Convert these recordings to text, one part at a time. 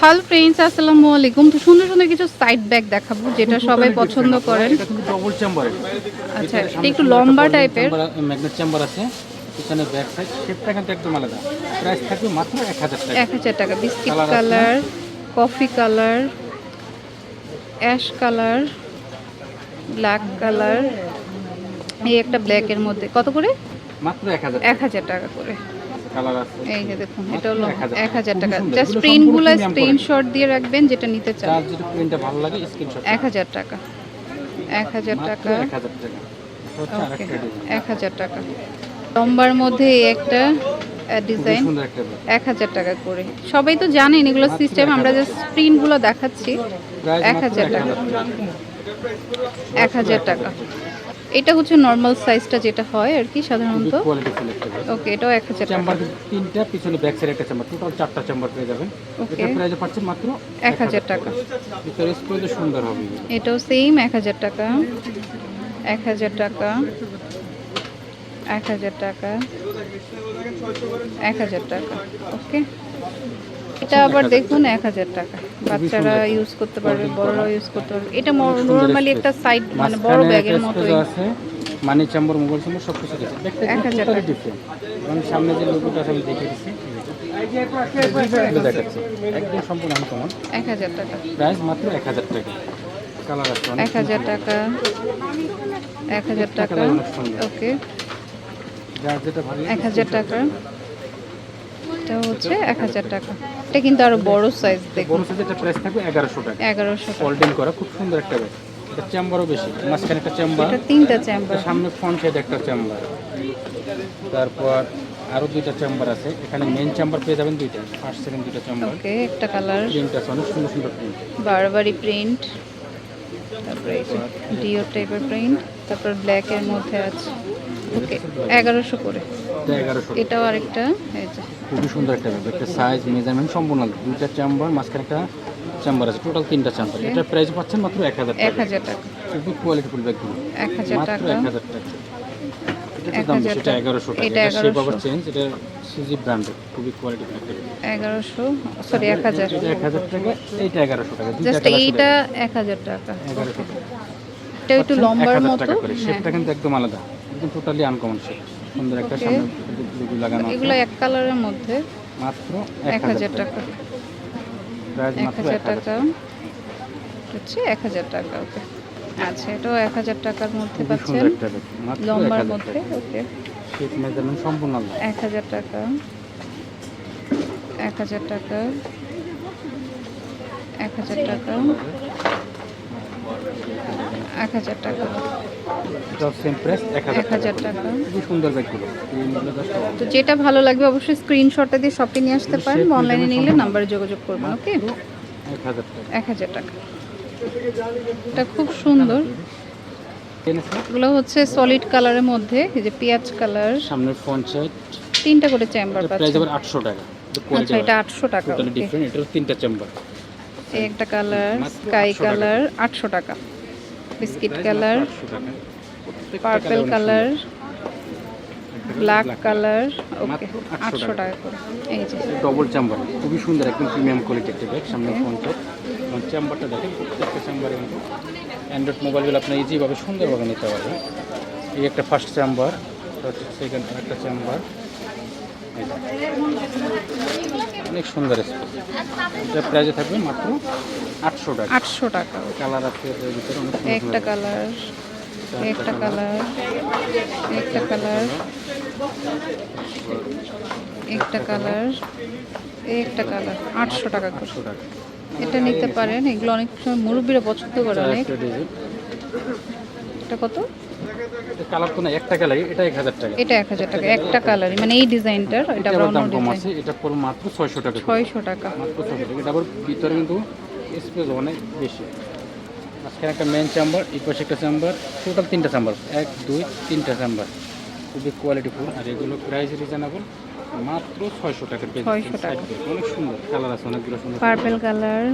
Hello friends আসসালামু আলাইকুম। তো সুন্দর সুন্দর কিছু সাইড ব্যাগ দেখাবো যেটা সবাই পছন্দ করেন এটা কিন্তু ডবল চেম্বারের আচ্ছা এটা একটু লম্বা টাইপের ম্যাগনেট চেম্বার আছে। পিছনে ব্যাক সাইড শেপটা কিন্তু একদম আলাদা। প্রাইস থাকবে মাত্র এক হাজার টাকা। এক হাজার টাকা। Biscuit colour coffee colour ash colour black colour এই একটা ব্ল্যাকের মধ্যে। কত করে? মাত্র এক হাজার এক হাজার টাকা করে। কালার আছে। এই যে দেখুন এটা হলো 1000 এক হাজার টাকা। জাস্ট প্রিন্টগুলো স্ক্রিনশট দিয়ে রাখবেন যেটা নিতে চান। যার যেটা প্রিন্টটা ভালো লাগে স্ক্রিনশট টাকা। এক হাজার টাকা। এক হাজার টাকা। ওকে এক হাজার টাকা। লম্বার মধ্যে একটা ডিজাইন এক হাজার টাকা করে। সবাই তো জানেন এগুলো সিস্টেম আমরা 1000 জাস্ট প্রিন্টগুলো দেখাচ্ছি। এক। হাজার টাকা। এক হাজার টাকা। এটা হচ্ছে নর্মাল সাইজটা যেটা হয় আর কি সাধারণত। ওকে এটাও এক হাজার চেম্বার তিনটা পিছনে ব্যাক সাইড একটা চেম্বার টোটাল চারটা চেম্বার পেয়ে যাবেন. এটা প্রাইস পাচ্ছেন মাত্র এক হাজার টাকা। ভিতরে সুন্দর হবে। এটাও সেম এক হাজার টাকা। এক হাজার টাকা। এক হাজার টাকা। এক হাজার টাকা। ওকে এটা আবার দেখুন এক হাজার টাকা। বাচ্চারা ইউজ করতে পারবে বড়রাও ইউজ করতে পারবে। এটা নর্মালি একটা সাইড মানে বড় ব্যাগের মতো আছে মানি চেম্বার মোবাইল চেম্বার সব কিছু আছে দেখতে এক হাজার টাকা। ডিফারেন্ট এবং সামনে যে লোগোটা আমি দেখে দিচ্ছি। একদম সম্পূর্ণ আনকমন এক হাজার টাকা। প্রাইস মাত্র এক হাজার টাকা। কালার আছে এক হাজার টাকা। এক হাজার টাকা। ওকে এক হাজার টাকা। এটা হচ্ছে এক হাজার টাকা। এটা কিন্তু আরও বড় সাইজ দেখুন। বড় সাইজের একটা প্রাইস থাকবে এগারোশো টাকা। এগারোশো টাকা। ফোল্ডিং করা খুব সুন্দর একটা ব্যাগ এটা চেম্বারও বেশি মাঝখানে একটা চেম্বার এটা তিনটা চেম্বার সামনে ফ্রন্ট সাইড একটা চেম্বার তারপর আরও দুইটা চেম্বার আছে। এখানে মেইন চেম্বার পেয়ে যাবেন দুইটা ফার্স্ট সেকেন্ড দুইটা চেম্বার ওকে একটা কালার প্রিন্ট আছে অনেক সুন্দর সুন্দর প্রিন্ট বারবারি প্রিন্ট তারপরে ডিও টাইপের প্রিন্ট তারপর ব্ল্যাক এর মধ্যে আছে। ওকে এগারোশো করে। এটা এগারোশো এটাও আরেকটা খুবই সুন্দর একটা ব্যাগ একটা সাইজ মেজারমেন্ট সম্পূর্ণ। দুইটা চেম্বার মাঝখানে একটা চেম্বার আছে। টোটাল তিনটা চেম্বার এটা প্রাইস পাচ্ছেন মাত্র এক হাজার এক হাজার টাকা। খুবই কোয়ালিটিফুল ব্যাগগুলো। এক হাজার টাকা। এক হাজার টাকা। এটা। এগারোশো এটা আবার চেঞ্জ এটা সুজি ব্র্যান্ডের খুবই কোয়ালিটি। এগারোশো সরি এক হাজার। এক হাজার টাকা এইটা এগারোশো টাকা। জাস্ট এইটা এক হাজার টাকা। এগারোশো টাকা। এটা একটু লম্বার মতো। টাকা হ্যাঁ। শেপটা কিন্তু একদম আলাদা। একদম টোটালি আনকমন শেপ সুন্দর একটা সামনে লাগানো এগুলো এক কালারের মধ্যে। মাত্র এক হাজার টাকা। প্রাইস মাত্র এক হাজার। টাকা। হচ্ছে এক হাজার টাকা ওকে। আচ্ছা এটাও এক হাজার টাকার মধ্যে পাচ্ছেন। লম্বার মধ্যে ওকে। শেপ মেজারমেন্ট সম্পূর্ণ এক হাজার টাকা। এক হাজার টাকা। এক হাজার টাকা। এক হাজার টাকা। এটা সেম প্রাইস এক এক হাজার হাজার টাকা। টাকা খুবই সুন্দর ব্যাগগুলো তো যেটা ভালো লাগবে অবশ্যই স্ক্রিনশটটা দিয়ে শপে নিয়ে আসতে পারেন। অনলাইনে নিলে নাম্বারে যোগাযোগ করবেন ওকে? এক হাজার টাকা। এক হাজার টাকা। এটা খুব সুন্দর। এগুলো হচ্ছে সলিড কালারের মধ্যে এই যে পেঁয়াজ কালার সামনে সাইড তিনটা করে চেম্বার প্রাইস আবার আটশো টাকা। আচ্ছা এটা আটশো টাকা টোটালি ডিফারেন্ট এটার তিনটা চেম্বার এই একটা কালার স্কাই কালার আটশো টাকা। Biscuit colour purple colour black colour okay আটশো টাকা করে। এই যে। ডবল চেম্বার খুবই সুন্দর, একদম প্রিমিয়াম কোয়ালিটি একটা ব্যাগ সামনে ফ্রন্টে এবং চেম্বারটা দেখেন, প্রত্যেকটা চেম্বারে অ্যান্ড্রয়েড মোবাইলগুলো আপনার ইজিভাবে সুন্দরভাবে নিতে পারবেন। এই একটা ফার্স্ট চেম্বার সেকেন্ড একটা চেম্বার অনেক সুন্দর স্পেস এটা প্রাইজে থাকবে মাত্র আটশো টাকা। আটশো টাকা। কালার আছে একটা কালার একটা কালার। একটা কালার একটা কালার একটা কালার আটশো টাকা করে। এটা নিতে পারেন এগুলো অনেক সময় মুরব্বীরা পছন্দ করে অনেক। এটা কত? কালার তো না একটা কালারই এটা এক হাজার টাকা। এটা টাকা একটা কালার মানে এই ডিজাইনটার এটা ডিজাইন। এটা মাত্র টাকা করে। ছয়শো টাকা। মাত্র ছশো টাকা। এটা আবার ভিতরে কিন্তু স্পেস অনেক বেশি। মাঝখানে একটা মেন চাম্বার এই পাশে একটা চেম্বার টোটাল তিনটা চাম্বার এক দুই তিনটা চাম্বার খুবই কোয়ালিটিফুল আর এগুলো প্রাইস রিজনেবল মাত্র ছয়শো টাকার পেয়ে 600 টাকা। অনেক সুন্দর। কালার আছে অনেকগুলো সুন্দর পার্পল কালার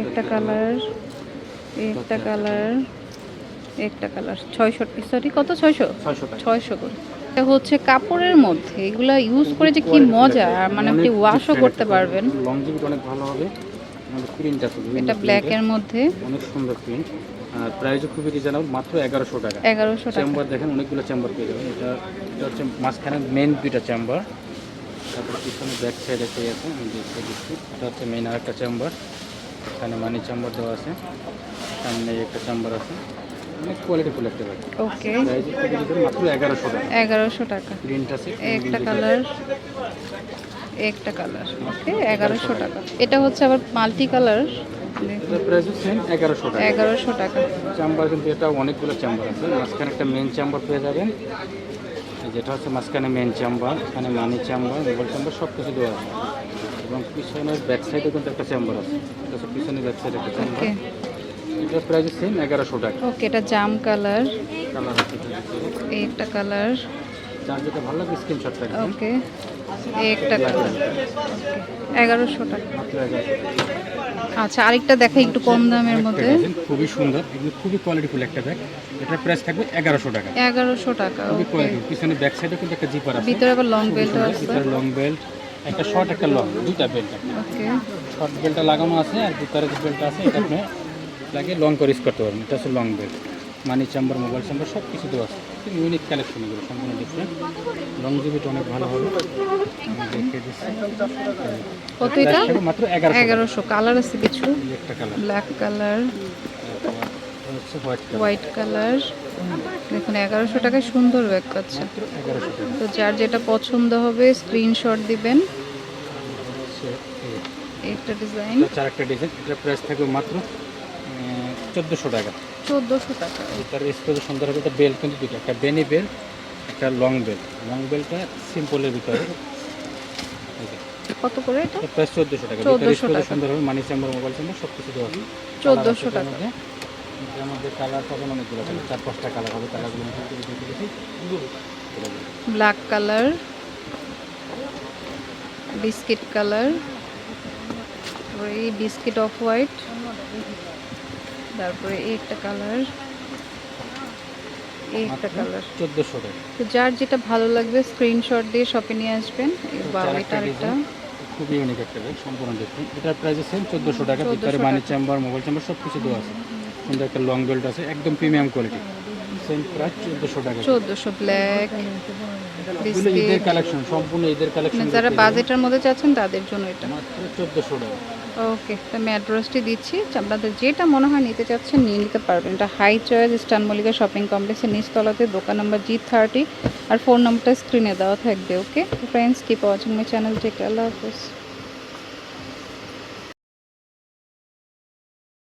একটা কালার একটা কালার একটা কালার ছয়শো সরি কত ছয়শো? ছয়শো করে। এটা হচ্ছে কাপড়ের মধ্যে। এগুলা ইউজ করে যে কি মজা আর মানে আপনি ওয়াশও করতে পারবেন। লংজিভিটি অনেক ভালো হবে। আমাদের প্রিন্ট আছে বিভিন্ন এটা print ব্ল্যাকের মধ্যে। অনেক সুন্দর প্রিন্ট আর প্রাইসও খুবই রিজনেবল মাত্র এগারোশো টাকা। এগারোশো টাকা। চেম্বার দেখেন অনেকগুলো চেম্বার পেয়ে যাবেন। এটা এটা হচ্ছে মাঝখানে মেন দুইটা চেম্বার তারপর পিছনে ব্যাক সাইড একটা আছে আমি দেখতে দিচ্ছি। এটা হচ্ছে মেন আরেকটা চেম্বার এখানে মানি চেম্বার দেওয়া আছে। সামনে একটা চেম্বার আছে। অনেক কোয়ালিটিফুল একটা ব্যাগ ওকে মাত্র এগারোশো টাকা। এগারোশো টাকা। প্রিন্ট আছে একটা কালার একটা কালার ওকে? এগারোশো টাকা। এটা হচ্ছে আবার মাল্টি কালার। এগারোশো টাকা। চেম্বার কিন্তু এটা অনেকগুলো চেম্বার আছে। মাঝখানে একটা মেন চেম্বার পেয়ে যাবেন। যেটা হচ্ছে মাঝখানে মেন চেম্বার এখানে মানি চেম্বার মোবাইল চেম্বার সব কিছু দেওয়া আছে। এবং পিছনের ব্যাক সাইডে কিন্তু একটা চেম্বার আছে। এটা হচ্ছে পিছনের ব্যাক সাইডে একটা চেম্বার। ওকে। এটার প্রাইস সেম এগারোশো টাকা। ওকে এটা জাম কালার। কালার আছে হচ্ছে। একটা কালার। যার যেটা ভালো লাগে স্ক্রিনশট রাখবেন ওকে। একটা এগারোশো টাকা। আচ্ছা আরেকটা দেখাই একটু কম দামের মধ্যে। খুবই সুন্দর খুবই কোয়ালিটিফুল একটা ব্যাগ এটার প্রাইস থাকবে এগারোশো টাকা। এগারোশো টাকা খুবই কোয়ালিটি পিছনে ব্যাক সাইডে কিন্তু একটা জিপার আছে। ভিতরে আবার লং বেল্টও আছে। ভিতরে লং বেল্ট একটা শর্ট একটা লং দুইটা বেল্ট ওকে শর্ট বেল্টটা লাগানো আছে আর ভিতরে যে বেল্ট আছে এটা আপনি লাগিয়ে লং করে ইউজ করতে পারবেন। এটা হচ্ছে long belt money chamber mobile chamber সব কিছু দেওয়া আছে। খুব ইউনিক কালেকশন এগুলো সম্পূর্ণ ডিফারেন্ট লং জিবিটা অনেক ভালো হবে। কত এটা মাত্র এগারোশো কালার আছে কিছু? একটা colour black colour white colour দেখুন এগারোশো টাকায় সুন্দর ব্যাগ পাচ্ছে। তো যার যেটা পছন্দ হবে স্ক্রিনশট দিবেন। একটা ডিজাইন এটা ডিজাইন এটার প্রাইস থাকবে মাত্র চোদ্দোশো টাকা। চোদ্দোশো টাকা। এটার স্পেস সুন্দর হবে এটা বেল্ট কিন্তু দুটো একটা বেনি বেল্ট একটা লং বেল্ট লং বেল্টটা সিম্পলের ভিতরে। কত করে এটা? প্রাইস চোদ্দোশো টাকা। 1400 টাকা। সুন্দর হবে মানি চেম্বার মোবাইল চেম্বার সব কিছু দেওয়া আছে চোদ্দোশো টাকা। এটার মধ্যে। কালার পাবেন অনেকগুলো কালার চার পাঁচটা কালার হবে কালারগুলো ব্ল্যাক কালার বিস্কিট কালার এই বিস্কিট অফ হোয়াইট তারপরে এই একটা কালার। এই একটা কালার। চোদ্দোশো টাকা। তো যার যেটা ভালো লাগবে স্ক্রিনশট দিয়ে শপে নিয়ে আসবেন। বা এটা একটা খুবই ইউনিক একটা ব্যাগ সম্পূর্ণ দেখুন এটার প্রাইস সেম চোদ্দোশো টাকা। 1400 ভিতরে মানি চেম্বার মোবাইল চেম্বার সব কিছু দেওয়া আছে। সুন্দর একটা লং বেল্ট আছে একদম প্রিমিয়াম কোয়ালিটি সেম প্রাইস চোদ্দোশো টাকা। চোদ্দোশো ব্ল্যাক ঈদের কালেকশন সম্পূর্ণ ঈদের কালেকশন মানে যারা বাজেটের মধ্যে চাচ্ছেন তাদের জন্য এটা। মাত্র চোদ্দোশো টাকা। ওকে, তো আমি অ্যাড্রেসটি দিচ্ছি। আপনাদের যেটা মনে হয় নিতে চাচ্ছেন, নিয়ে নিতে পারবেন। এটা high choice Eastern Mallika shopping কমপ্লেক্সের নিচতলাতে, দোকান নাম্বার জি থার্টি আর ফোন নাম্বারটা স্ক্রিনে দেওয়া থাকবে, okay? Friends keep watching my channel take আল্লাহ হাফেজ।